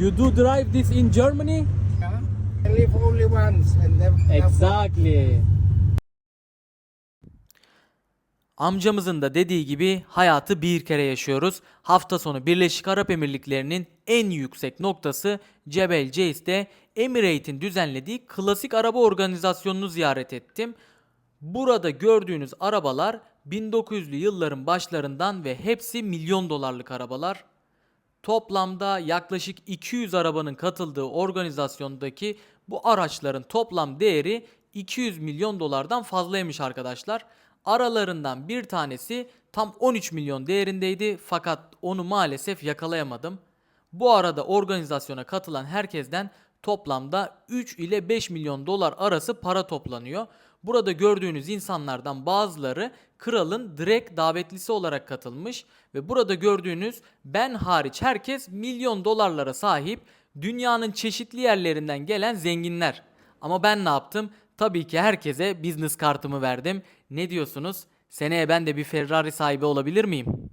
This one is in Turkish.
You do drive this in Germany? Yeah. I live only once and then Exactly. Amcamızın da dediği gibi hayatı bir kere yaşıyoruz. Hafta sonu Birleşik Arap Emirlikleri'nin en yüksek noktası Cebel Ceys'te Emirate'in düzenlediği klasik araba organizasyonunu ziyaret ettim. Burada gördüğünüz arabalar 1900'lü yılların başlarından ve hepsi milyon dolarlık arabalar. Toplamda yaklaşık 200 arabanın katıldığı organizasyondaki bu araçların toplam değeri 200 milyon dolardan fazlaymış arkadaşlar. Aralarından bir tanesi tam 13 milyon değerindeydi fakat onu maalesef yakalayamadım. Bu arada organizasyona katılan herkesten toplamda 3 ile 5 milyon dolar arası para toplanıyor. Burada gördüğünüz insanlardan bazıları kralın direkt davetlisi olarak katılmış ve burada gördüğünüz ben hariç herkes milyon dolarlara sahip dünyanın çeşitli yerlerinden gelen zenginler. Ama ben ne yaptım? Tabii ki herkese business kartımı verdim. Ne diyorsunuz? Seneye ben de bir Ferrari sahibi olabilir miyim?